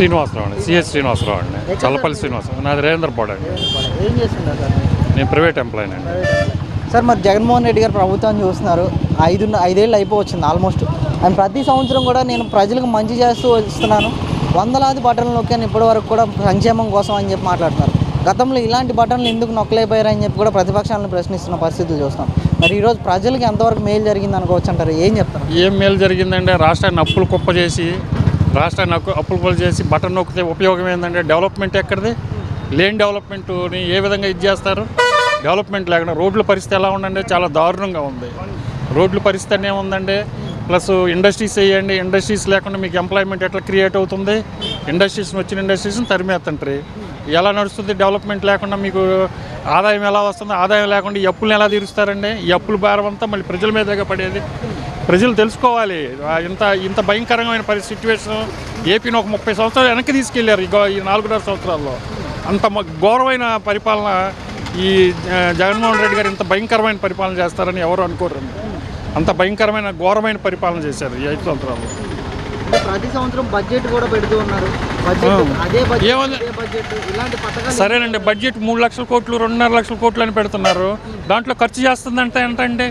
శ్రీనివాసరావు అండి సిఎస్ శ్రీనివాసరావు అండి. చల్లపల్లి శ్రీనివాసరావు. నాది రేంద్రపాడు అండి. ఏం చేస్తున్నారు సార్ నేను ప్రైవేట్ ఎంప్లాయీ అండి. సార్ మరి జగన్మోహన్ రెడ్డి గారు ప్రభుత్వాన్ని చూస్తున్నారు. ఐదు ఐదేళ్ళు అయిపోవచ్చింది ఆల్మోస్ట్. ఆయన ప్రతి సంవత్సరం కూడా నేను ప్రజలకు మంచి చేస్తూ వస్తున్నాను. వందలాది బటన్లు నొక్కాను ఇప్పటి వరకు కూడా సంక్షేమం కోసం అని చెప్పి మాట్లాడుతున్నారు. గతంలో ఇలాంటి బటన్లు ఎందుకు నొక్కలేకపోయారని చెప్పి కూడా ప్రతిపక్షాలను ప్రశ్నిస్తున్న పరిస్థితులు చూస్తాం మరి ఈరోజు ప్రజలకు ఎంతవరకు మేలు జరిగింది అనుకోవచ్చు అంటారు? ఏం చెప్తారు? ఏం మేలు జరిగిందంటే రాష్ట్రాన్ని అప్పులు కుప్ప చేసి రాష్ట్రాన్ని అప్పు అప్పులు చేసి బటన్ నొక్కితే ఉపయోగం ఏంటంటే డెవలప్మెంట్ ఎక్కడిది? లేని డెవలప్మెంట్ని ఏ విధంగా ఇది చేస్తారు? డెవలప్మెంట్ లేకుండా రోడ్ల పరిస్థితి ఎలా ఉందండి చాలా దారుణంగా ఉంది. రోడ్ల పరిస్థితి అనే ఉందండి. ప్లస్ ఇండస్ట్రీస్ వేయండి. ఇండస్ట్రీస్ లేకుండా మీకు ఎంప్లాయ్మెంట్ ఎట్లా క్రియేట్ అవుతుంది? ఇండస్ట్రీస్ వచ్చిన ఇండస్ట్రీస్ని తరిమేస్తుంటారు ఎలా నడుస్తుంది డెవలప్మెంట్ లేకుండా మీకు ఆదాయం ఎలా వస్తుంది? ఆదాయం లేకుండా ఈ అప్పులను ఎలా తీరుస్తారండి? ఈ అప్పుల భారం అంతా మళ్ళీ ప్రజల మీదగా పడేది. ప్రజలు తెలుసుకోవాలి. ఇంత ఇంత భయంకరమైన పరిస్థితి సిచ్యువేషన్ ఏపీని ఒక ముప్పై సంవత్సరాలు వెనక్కి తీసుకెళ్ళారు ఈ గో- ఈ నాలుగున్నర సంవత్సరాల్లో. అంత ఘోరమైన పరిపాలన ఈ జగన్మోహన్ రెడ్డి గారు ఇంత భయంకరమైన పరిపాలన చేస్తారని ఎవరు అనుకోరండి అంత భయంకరమైన ఘోరమైన పరిపాలన చేశారు ఈ ఐదు ప్రతి సంవత్సరం బడ్జెట్ కూడా పెడుతూ ఉన్నారు. సరేనండి బడ్జెట్ మూడు లక్షల కోట్లు రెండున్నర లక్షల కోట్లు అని పెడుతున్నారు. దాంట్లో ఖర్చు చేస్తుందంటే ఏంటంటే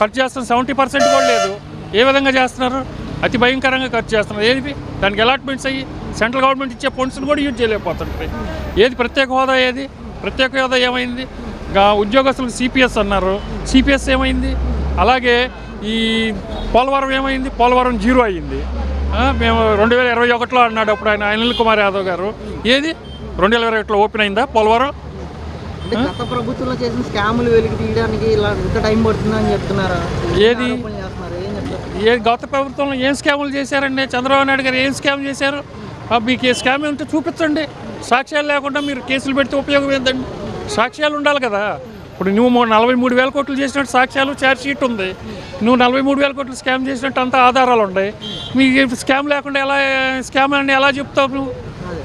ఖర్చు చేస్తున్న సెవెంటీ పర్సెంట్ కూడా లేదు. ఏ విధంగా చేస్తున్నారు? అతి భయంకరంగా ఖర్చు చేస్తున్నారు. ఏది? దానికి అలాట్మెంట్స్ అయ్యి సెంట్రల్ గవర్నమెంట్ ఇచ్చే ఫండ్స్ని కూడా యూజ్ చేయలేకపోతుంటాయి ఏది ప్రత్యేక హోదా ఏది? ప్రత్యేక హోదా ఏమైంది? గా ఉద్యోగస్తులకు సిపిఎస్ అన్నారు. సిపిఎస్ ఏమైంది? అలాగే ఈ పోలవరం ఏమైంది? పోలవరం జీరో అయ్యింది. మేము రెండు వేల ఇరవై ఒకటిలో అన్నాడు అప్పుడు ఆయన అనిల్ కుమార్ యాదవ్ గారు. ఏది? రెండు వేల ఇరవై ఒకటిలో ఓపెన్ అయిందా? పోలవరం? అంటే గత ప్రభుత్వంలో చేసిన స్కాములు వెలికి తీయడానికి ఇలా ఇంత టైం పడుతుందని చెప్తున్నారా? ఏది? ఏం గత ప్రభుత్వంలో ఏం స్కాములు చేశారండి? చంద్రబాబు నాయుడు గారు ఏం స్కామ్ చేశారు? మీకు ఏ స్కామ్ ఉంటే చూపించండి. సాక్ష్యాలు లేకుండా మీరు కేసులు పెడితే ఉపయోగం ఏందండి? సాక్ష్యాలు ఉండాలి కదా. ఇప్పుడు నువ్వు నలభై మూడు వేల కోట్లు చేసినట్టు సాక్ష్యాలు షీట్ ఉంది. నువ్వు నలభై మూడు వేల కోట్లు స్కామ్ చేసినట్టు అంతా ఆధారాలు ఉన్నాయి. మీకు స్కామ్ లేకుండా ఎలా స్కామ్ అని ఎలా చెప్తావు నువ్వు?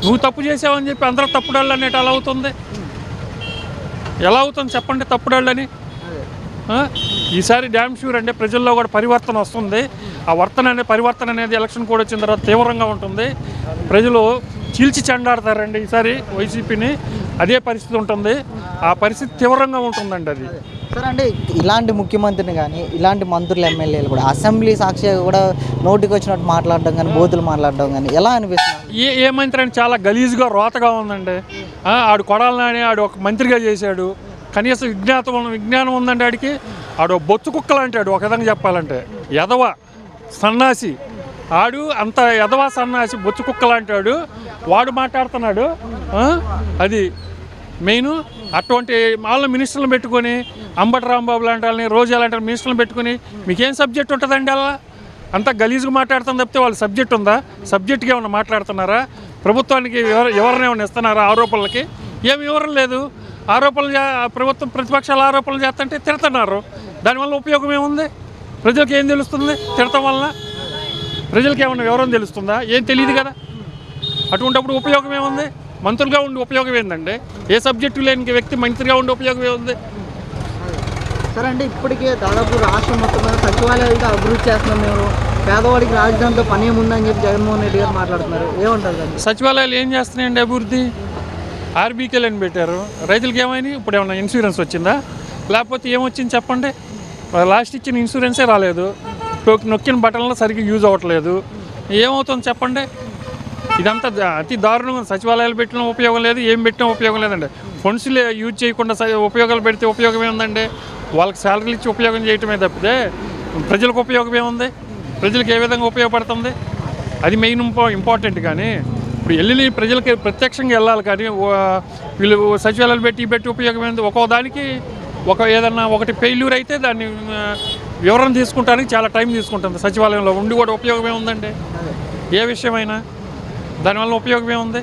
నువ్వు తప్పు చేసావని చెప్పి అందరూ తప్పుడాళ్ళు అనేటి ఎలా అవుతుంది. ఎలా అవుతుంది చెప్పండి తప్పుడాళ్ళని? ఈసారి డ్యామ్ షూర్ అంటే ప్రజల్లో కూడా పరివర్తన వస్తుంది. ఆ వర్తన అనే పరివర్తన అనేది ఎలక్షన్ కూడా వచ్చిన తర్వాత తీవ్రంగా ఉంటుంది. ప్రజలు చీల్చి చెండాడతారండి ఈసారి వైసీపీని. అదే పరిస్థితి ఉంటుంది. ఆ పరిస్థితి తీవ్రంగా ఉంటుందండి అది. సార్ అంటే ఇలాంటి ముఖ్యమంత్రిని కానీ ఇలాంటి మంత్రులు ఎమ్మెల్యేలు కూడా అసెంబ్లీ సాక్షిగా కూడా నోటికి వచ్చినట్టు మాట్లాడడం కానీ బూతులు మాట్లాడడం కానీ ఎలా అనిపిస్తుంది? ఏ ఏ మంత్రి అని చాలా గలీజ్గా రోతగా ఉందండి. ఆడు కొడాలని ఆడు ఒక మంత్రిగా చేశాడు. కనీసం విజ్ఞాతం విజ్ఞానం ఉందండి ఆడికి. ఆడు బొచ్చు బొత్తు కుక్కలు అంటాడు ఒక విధంగా చెప్పాలంటే. ఎదవ సన్నాసి. ఆడు అంత ఎదవ సన్నాసి బొచ్చు కుక్కలు అంటాడు. వాడు మాట్లాడుతున్నాడు అది మెయిన్. అటువంటి వాళ్ళ మినిస్టర్లు పెట్టుకొని అంబటి రాంబాబు లాంటి వాళ్ళని రోజు అలాంటి మినిస్టర్లు పెట్టుకొని మీకేం సబ్జెక్ట్ ఉంటుందండి అలా? అంతా గలీజ్గా మాట్లాడుతుంది తప్పితే వాళ్ళ సబ్జెక్ట్ ఉందా? సబ్జెక్ట్గా ఏమైనా మాట్లాడుతున్నారా? ప్రభుత్వానికి ఎవరు ఎవరిని ఏమైనా ఇస్తున్నారా ఆరోపణలకి? ఏమి వివరం లేదు. ఆరోపణలు ప్రభుత్వం ప్రతిపక్షాలు ఆరోపణలు చేస్తుంటే తిడుతున్నారు. దానివల్ల ఉపయోగం ఏముంది? ప్రజలకు ఏం తెలుస్తుంది? తిడటం వలన? ప్రజలకు ఏమైనా వివరం తెలుస్తుందా? ఏం తెలియదు కదా. అటువంటిప్పుడు ఉపయోగం ఏముంది? మంత్రులుగా ఉండి ఉపయోగం ఏందండి? ఏ సబ్జెక్టు లేని వ్యక్తి మంత్రిగా ఉండి ఉపయోగం ఏముంది? సార్ అంటే ఇప్పటికే దాదాపు రాష్ట్రం మొత్తం మీద సచివాలయాలతో అభివృద్ధి చేస్తున్నాం మేము. పేదవాడికి రాజధానితో పని ఏముందని చెప్పి జగన్మోహన్ రెడ్డి గారు మాట్లాడుతున్నారు. ఏమంటారు దాన్ని? సచివాలయాలు ఏం చేస్తున్నాయండి అభివృద్ధి? ఆర్బీకేలు అని పెట్టారు. రైతులకి ఏమైంది? ఇప్పుడు ఏమైనా ఇన్సూరెన్స్ వచ్చిందా? లేకపోతే ఏమొచ్చింది చెప్పండి? లాస్ట్ ఇచ్చిన ఇన్సూరెన్సే రాలేదు. నొక్కిన బటన్లో సరిగ్గా యూజ్ అవ్వట్లేదు. ఏమవుతుంది చెప్పండి? ఇదంతా అతి దారుణంగా సచివాలయాలు పెట్టిన ఉపయోగం లేదు ఏం పెట్టడం ఉపయోగం లేదండి. ఫండ్స్ యూజ్ చేయకుండా స- ఉపయోగాలు పెడితే ఉపయోగం ఏందండి? వాళ్ళకి శాలరీలు ఇచ్చి ఉపయోగం చేయటమే తప్పితే ప్రజలకు ఉపయోగం ఏముంది? ప్రజలకు ఏ విధంగా ఉపయోగపడుతుంది? అది మెయిన్ ఇంపార్టెంట్ కానీ ఇప్పుడు వెళ్ళి ప్రజలకి ప్రత్యక్షంగా వెళ్ళాలి కానీ వీళ్ళు సచివాలయాలు పెట్టి పెట్టి ఉపయోగమైంది ఒక్కో దానికి ఒక ఏదన్నా ఒకటి ఫెయిల్యూర్ అయితే దాన్ని వివరణ తీసుకుంటానికి చాలా టైం తీసుకుంటుంది. సచివాలయంలో ఉండి కూడా ఉపయోగమే ఉందండి ఏ విషయమైనా దానివల్ల ఉపయోగమే ఉంది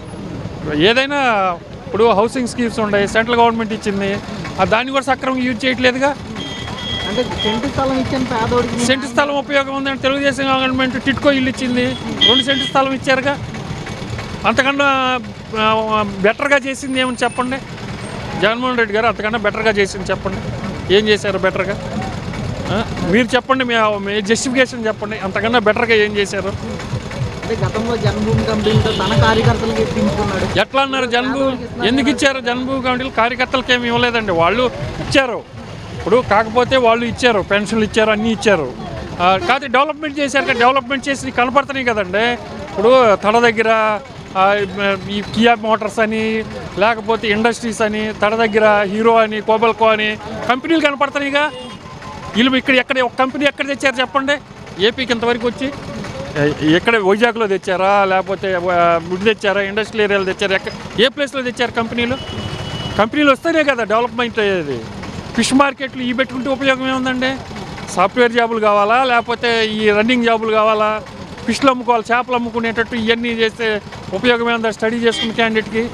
ఏదైనా ఇప్పుడు హౌసింగ్ స్కీమ్స్ ఉన్నాయి సెంట్రల్ గవర్నమెంట్ ఇచ్చింది దాన్ని కూడా సక్రమంగా యూజ్ చేయట్లేదుగా. అంటే సెంటు స్థలం ఇచ్చాను సెంటు స్థలం ఉపయోగం ఉందని తెలుగుదేశం గవర్నమెంట్ టిట్కో ఇల్లు ఇచ్చింది. రెండు సెంటు స్థలం ఇచ్చారుగా. అంతకన్నా బెటర్గా చేసింది ఏమని చెప్పండి? జగన్మోహన్ రెడ్డి గారు అంతకన్నా బెటర్గా చేసింది చెప్పండి. ఏం చేశారు బెటర్గా? మీరు చెప్పండి మీ జస్టిఫికేషన్ చెప్పండి. అంతకన్నా బెటర్గా ఏం చేశారు? గతంలో జన్మభూమి కంపెనీతో తన కార్యకర్తలకు ఇప్పించుకున్నాడు. ఎట్లా అన్నారు జన్మభూ ఎందుకు ఇచ్చారు జన్మభూమి కమిటీలు కార్యకర్తలకు ఏమి ఇవ్వలేదండి. వాళ్ళు ఇచ్చారు. ఇప్పుడు కాకపోతే వాళ్ళు ఇచ్చారు. పెన్షన్లు ఇచ్చారు అన్నీ ఇచ్చారు. కాకపోతే డెవలప్మెంట్ చేశారు కదా. డెవలప్మెంట్ చేసి కనపడుతున్నాయి కదండి. ఇప్పుడు తడ దగ్గర ఈ కియా మోటార్స్ అని లేకపోతే ఇండస్ట్రీస్ అని తడ దగ్గర హీరో అని కోబల్కో అని కంపెనీలు కనపడుతున్నాయిగా. వీళ్ళు ఇక్కడ ఎక్కడ ఒక కంపెనీ ఎక్కడ తెచ్చారు చెప్పండి? ఏపీకి ఇంతవరకు వచ్చి. ఎక్కడ వైజాగ్లో తెచ్చారా? లేకపోతే గుడి తెచ్చారా? ఇండస్ట్రియల్ ఏరియాలో తెచ్చారా? ఎక్కడ ఏ ప్లేస్లో తెచ్చారు కంపెనీలు? కంపెనీలు వస్తేనే కదా డెవలప్మెంట్ అయ్యేది. ఫిష్ మార్కెట్లు ఈ పెట్టుకుంటే ఉపయోగం ఏముందండి? సాఫ్ట్వేర్ జాబులు కావాలా? లేకపోతే ఈ రన్నింగ్ జాబులు కావాలా? ఫిష్లు అమ్ముకోవాలి చేపలు అమ్ముకునేటట్టు ఇవన్నీ చేస్తే ఉపయోగం ఏముందా? స్టడీ చేసుకున్న క్యాండిడేట్కి.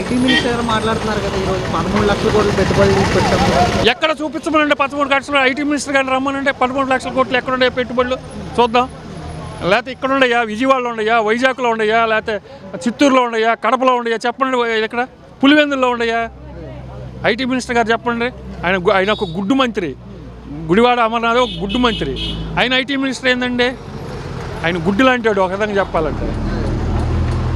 ఐటీ మినిస్టర్ మాట్లాడుతున్నారు కదా ఈరోజు పదమూడు లక్షల కోట్లు తీసుకొచ్చాము ఎక్కడ చూపించమనండి పదమూడు లక్షలు ఐటీ మినిస్టర్ గారిని రమ్మనంటే పదమూడు లక్షల కోట్లు ఎక్కడ ఉండే పెట్టుబడులు? చూద్దాం. లేకపోతే ఇక్కడ ఉండయా? విజయవాడలో ఉండయా? వైజాగ్లో ఉండయా? లేకపోతే చిత్తూరులో ఉండయా? కడపలో ఉండయా? చెప్పండి ఇక్కడ. పులివెందుల్లో ఉండయా? ఐటీ మినిస్టర్ గారు చెప్పండి. ఆయన ఆయన ఒక గుడ్డు మంత్రి. గుడివాడ అమర్నాథ్ ఒక గుడ్డు మంత్రి. ఆయన ఐటీ మినిస్టర్ ఏందండి? ఆయన గుడ్డు లాంటి వాడు ఒక విధంగా చెప్పాలంటే.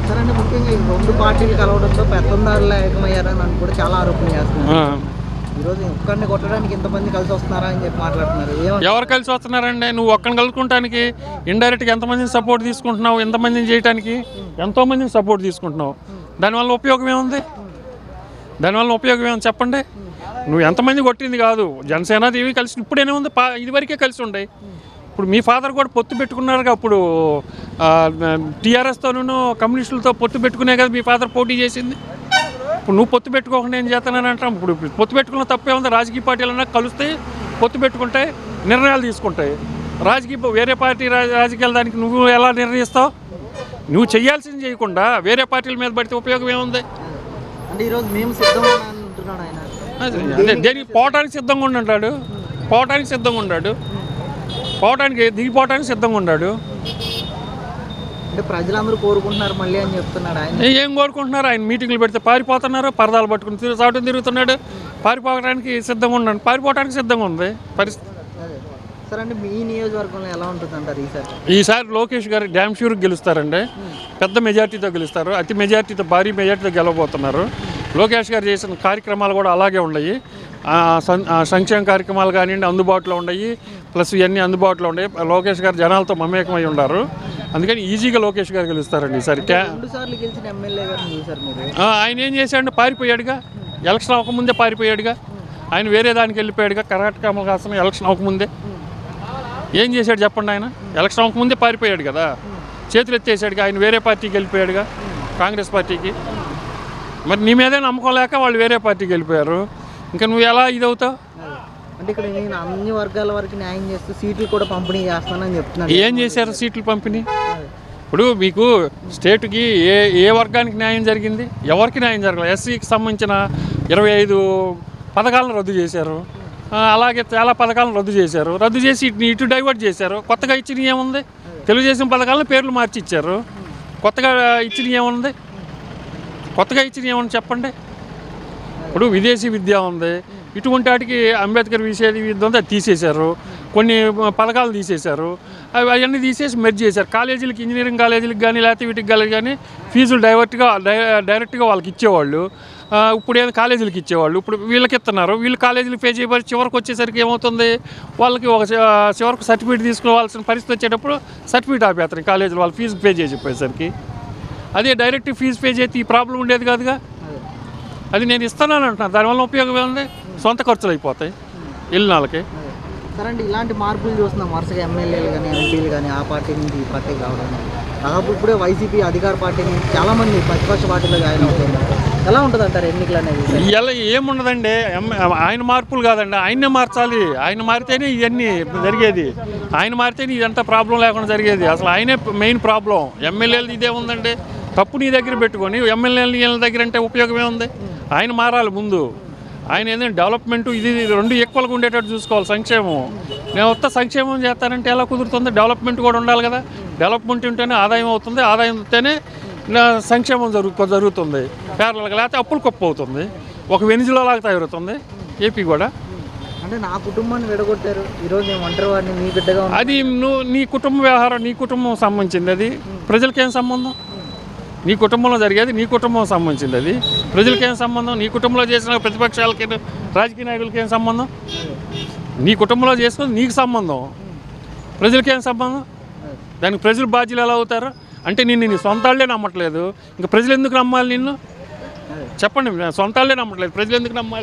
సరే ముఖ్యంగా రెండు పార్టీలు కలవడంతో పెత్తందారులు ఏకమయ్యారని కూడా చాలా ఆరోపణలు చేస్తున్నారు. ఈరోజు ఒక్కడిని కొట్టడానికి ఇంతమంది కలిసి వస్తున్నారా అని చెప్పి మాట్లాడుతున్నారు. ఎవరు కలిసి వస్తున్నారండి? నువ్వు ఒక్కడిని కలుసుకుంటానికి ఇండైరెక్ట్గా ఎంతమందిని సపోర్ట్ తీసుకుంటున్నావు? ఎంతమందిని చేయడానికి ఎంతోమందిని సపోర్ట్ తీసుకుంటున్నావు? దానివల్ల ఉపయోగం ఏముంది? దానివల్ల ఉపయోగం ఏముంది చెప్పండి? నువ్వు ఎంతమంది కొట్టింది కాదు. జనసేన దేవి కలిసి ఇప్పుడేనే ఉంది. పా ఇదివరకే కలిసి ఉండే. ఇప్పుడు మీ ఫాదర్ కూడా పొత్తు పెట్టుకున్నారుగా. అప్పుడు టీఆర్ఎస్తోనూ కమ్యూనిస్టులతో పొత్తు పెట్టుకునే కదా మీ ఫాదర్ పోటీ చేసింది? ఇప్పుడు నువ్వు పొత్తు పెట్టుకోకుండా ఏం చేస్తానని అంటాం. ఇప్పుడు పొత్తు పెట్టుకున్న తప్పే ఉంది. రాజకీయ పార్టీలన్నా కలుస్తాయి పొత్తు పెట్టుకుంటాయి నిర్ణయాలు తీసుకుంటాయి. రాజకీయ వేరే పార్టీ రాజకీయాలు దానికి నువ్వు ఎలా నిర్ణయిస్తావు? నువ్వు చేయాల్సింది చేయకుండా వేరే పార్టీల మీద పడితే ఉపయోగం ఏముంది? అంటే ఈరోజు మేము అదే దేనికి పోవటానికి సిద్ధంగా ఉండాడు పోవటానికి సిద్ధంగా ఉన్నాడు పోవటానికి దిగిపోవటానికి సిద్ధంగా ఉన్నాడు అంటే ప్రజలందరూ కోరుకుంటున్నారు మళ్ళీ అని చెప్తున్నాడు ఆయన. ఏ- కోరుకుంటున్నారు? ఆయన మీటింగ్లు పెడితే పారిపోతున్నారు పరదాలు పట్టుకుని చాటు తిరుగుతున్నాడు. పారిపోవడానికి సిద్ధంగా ఉన్నాడు. పారిపోవడానికి సిద్ధంగా ఉంది. పరిస్థితి మీ నియోజకవర్గంలో ఎలా ఉంటుంది అంటారు ఈసారి? ఈసారి లోకేష్ గారు డ్యామ్ షూర్ గెలుస్తారండి. పెద్ద మెజార్టీతో గెలుస్తారు. అతి మెజార్టీతో భారీ మెజార్టీతో గెలవబోతున్నారు. లోకేష్ గారు చేసిన కార్యక్రమాలు కూడా అలాగే ఉన్నాయి. సంక్షేమ కార్యక్రమాలు కానివ్వండి అందుబాటులో ఉన్నాయి. ప్లస్ ఇవన్నీ అందుబాటులో ఉన్నాయి లోకేష్ గారు జనాలతో మమేకమై ఉన్నారు అందుకని ఈజీగా లోకేష్ గారు గెలుస్తారండి ఈసారి. ఆయన ఏం చేశాడు? పారిపోయాడుగా. ఎలక్షన్ అవ్వకముందే పారిపోయాడుగా. ఆయన వేరే దానికి వెళ్ళిపోయాడుగా. కర్ణాటక అమలు కాసిన ఎలక్షన్ అవ్వకముందే. ఏం చేశాడు చెప్పండి ఆయన? ఎలక్షన్ అవ్వకముందే పారిపోయాడు కదా. చేతులు ఎత్తేసాడుగా. ఆయన వేరే పార్టీకి వెళ్ళిపోయాడుగా. కాంగ్రెస్ పార్టీకి. మరి నీ మీదే నమ్మకం లేక వాళ్ళు వేరే పార్టీకి వెళ్ళిపోయారు. ఇంకా నువ్వు ఎలా ఇదవుతావు. అంటే ఇక్కడ నేను అన్ని వర్గాల వరకు న్యాయం చేస్తూ సీట్లు కూడా పంపిణీ చేస్తానని చెప్తున్నాను. ఏం చేశారు సీట్లు పంపిణీ? ఇప్పుడు మీకు స్టేట్కి ఏ ఏ వర్గానికి న్యాయం జరిగింది? ఎవరికి న్యాయం జరగలేదు ఎస్సీకి సంబంధించిన ఇరవై ఐదు పథకాలను రద్దు చేశారు. అలాగే చాలా పథకాలను రద్దు చేశారు. రద్దు చేసి ఇటు ఇటు డైవర్ట్ చేశారు. కొత్తగా ఇచ్చిన ఏముంది? తెలుగుదేశం పథకాలను పేర్లు మార్చి ఇచ్చారు. కొత్తగా ఇచ్చిన ఏముంది? కొత్తగా ఇచ్చిన ఏమని చెప్పండి. ఇప్పుడు విదేశీ విద్య ఉంది. ఇటువంటి వాటికి అంబేద్కర్ విషయ విద్య ఉంది అది తీసేశారు. కొన్ని పథకాలు తీసేశారు. అవి అవన్నీ తీసేసి మెర్జ్ చేశారు. కాలేజీలకి ఇంజనీరింగ్ కాలేజీలకు కానీ లేకపోతే వీటికి కానీ కానీ ఫీజులు డైవర్ట్గా డై డైరెక్ట్గా వాళ్ళకి ఇచ్చేవాళ్ళు. ఇప్పుడు ఏదో కాలేజీలకు ఇచ్చేవాళ్ళు. ఇప్పుడు వీళ్ళకి ఇస్తున్నారు. వీళ్ళు కాలేజీలు పే చేయబడి చివరికి వచ్చేసరికి ఏమవుతుంది? వాళ్ళకి ఒక చివరికి సర్టిఫికేట్ తీసుకోవాల్సిన పరిస్థితి వచ్చేటప్పుడు సర్టిఫికేట్ ఆపేస్తారు కాలేజీలు. వాళ్ళు ఫీజు పే చేసి చెప్పేసరికి. అదే డైరెక్ట్ ఫీజు పే చేస్తే ఈ ప్రాబ్లం ఉండేది కాదుగా? అది. నేను ఇస్తున్నాను అంటున్నాను దానివల్ల ఉపయోగం ఏముంది? సొంత ఖర్చులు అయిపోతాయి. వెళ్ళిన వాళ్ళకి. సరే అంటే ఇలాంటి మార్పులు చూస్తున్నాం. వరుసగా ఎమ్మెల్యేలు కానీ ఎంపీలు కానీ ఆ పార్టీ నుంచి ఈ పార్టీకి రావడం దాదాపు ఇప్పుడే వైసీపీ అధికార పార్టీ నుంచి చాలా మంది ప్రతిపక్ష పార్టీలో జాయిన్ అవుతున్నారు. ఎలా ఉంటుంది అంటారు ఎన్నికలు అనేది? ఇలా ఏముండదండి? ఆయన మార్పులు కాదండి. ఆయన్నే మార్చాలి. ఆయన మారితేనే ఇవన్నీ జరిగేది. ఆయన మారితేనే ఇదంతా ప్రాబ్లం లేకుండా జరిగేది. అసలు ఆయనే మెయిన్ ప్రాబ్లం. ఎమ్మెల్యేలు ఇదే ఉందండి. తప్పు నీ దగ్గర పెట్టుకొని ఎమ్మెల్యేలు వీళ్ళ దగ్గర అంటే ఉపయోగం ఏముంది? ఆయన మారాలి ముందు. ఆయన ఏంటంటే డెవలప్మెంట్ ఇది రెండు ఈక్వల్గా ఉండేటట్టు చూసుకోవాలి సంక్షేమం. నేను వస్తా సంక్షేమం చేస్తానంటే ఎలా కుదురుతుంది? డెవలప్మెంట్ కూడా ఉండాలి కదా. డెవలప్మెంట్ ఉంటేనే ఆదాయం అవుతుంది. ఆదాయం ఉంటేనే నా సంక్షేమం జరుగు జరుగుతుంది. పేర్లకు లేకపోతే అప్పులు కుప్ప అవుతుంది. ఒక వెనిజిలో లాగా తయారవుతుంది. ఏపీ కూడా. అంటే నా కుటుంబాన్ని విడగొట్టారు. ఈరోజు నేను ఒంటరి వాడిని మీ బిడ్డగా అది నువ్వు నీ కుటుంబ వ్యవహారం నీ కుటుంబం సంబంధించింది అది. ప్రజలకేం సంబంధం? నీ కుటుంబంలో జరిగేది నీ కుటుంబం సంబంధించింది అది. ప్రజలకేం సంబంధం? నీ కుటుంబంలో చేసిన ప్రతిపక్షాలకి రాజకీయ నాయకులకి ఏం సంబంధం? నీ కుటుంబంలో చేసుకుని నీకు సంబంధం. ప్రజలకేం సంబంధం? దానికి ప్రజలు బాధ్యులు ఎలా అవుతారు? అంటే నిన్ను నీ సొంతాళ్ళే నమ్మట్లేదు. ఇంకా ప్రజలు ఎందుకు నమ్మాలి నిన్ను? చెప్పండి సొంతాళ్ళే నమ్మట్లేదు. ప్రజలు ఎందుకు నమ్మాలి?